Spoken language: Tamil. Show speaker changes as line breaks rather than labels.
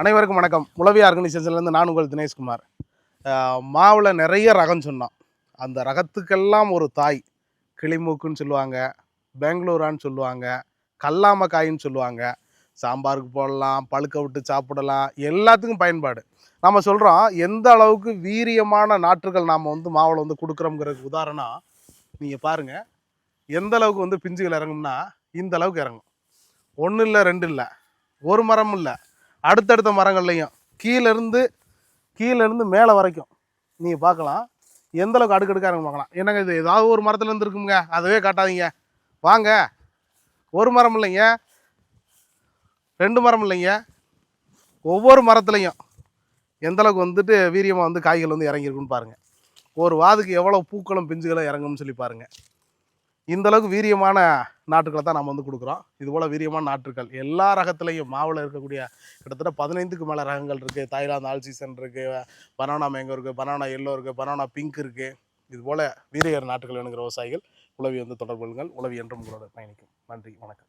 அனைவருக்கும் வணக்கம். உளவி ஆர்கனைசேஷன்லேருந்து நான் உங்கள் தினேஷ்குமார். மாவில் நிறைய ரகம் சொன்னோம் அந்த ரகத்துக்கெல்லாம் ஒரு தாய். கிளிமூக்குன்னு சொல்லுவாங்க பெங்களூரான்னு சொல்லுவாங்க கல்லாமக்காயின்னு சொல்லுவாங்க. சாம்பாருக்கு போடலாம் பழுக்க விட்டு சாப்பிடலாம் எல்லாத்துக்கும் பயன்பாடு. நம்ம சொல்கிறோம் எந்த அளவுக்கு வீரியமான நாற்றுகள் நாம் வந்து மாவில் வந்து கொடுக்குறோங்கிறதுக்கு உதாரணம் நீங்கள் பாருங்கள் எந்த அளவுக்கு வந்து பிஞ்சுகள் இறங்கும்னா இந்த அளவுக்கு இறங்கும். ஒன்றும் இல்லை ரெண்டு இல்லை ஒரு மரம் இல்லை. அடுத்தடுத்த மரங்கள்லையும். கீழேருந்து கீழேருந்து மேலே வரைக்கும். நீங்கள் பார்க்கலாம். எந்த அளவுக்கு அடுக்கடுக்காக இறங்க பார்க்கலாம். என்னங்க இது? ஏதாவது ஒரு மரத்துலேருந்து இருக்குங்க அதுவே காட்டாதீங்க. வாங்க. ஒரு மரம் இல்லைங்க. ரெண்டு மரம் இல்லைங்க. ஒவ்வொரு மரத்துலையும் எந்தளவுக்கு வந்துட்டு வீரியமாக வந்து காய்கள் வந்து இறங்கியிருக்குன்னு பாருங்கள் ஒரு வாதுக்கு எவ்வளோ பூக்களும் பிஞ்சுகளும் இறங்கும்னு சொல்லி பாருங்கள் இந்த அளவுக்கு வீரியமான நாட்டுக்களை தான் நம்ம வந்து கொடுக்குறோம். இது போல் வீரியமான நாட்டுக்கள் எல்லா ரகத்துலையும் மாவில் இருக்கக்கூடிய கிட்டத்தட்ட பதினைந்துக்கு மேலே ரகங்கள் இருக்குது தாய்லாந்து ஆல் சீசன் இருக்குது பனானா மேங்கோ இருக்குது பனானா எல்லோ இருக்குது பனானா பிங்க் இருக்குது இது போல் வீரியர் நாட்டுகள் வேணுங்கிற விவசாயிகள் உளவி வந்து தொடர்பு கொள்ளுங்கள். உளவி என்றும் உங்களோட பயணிக்கும். நன்றி. வணக்கம்.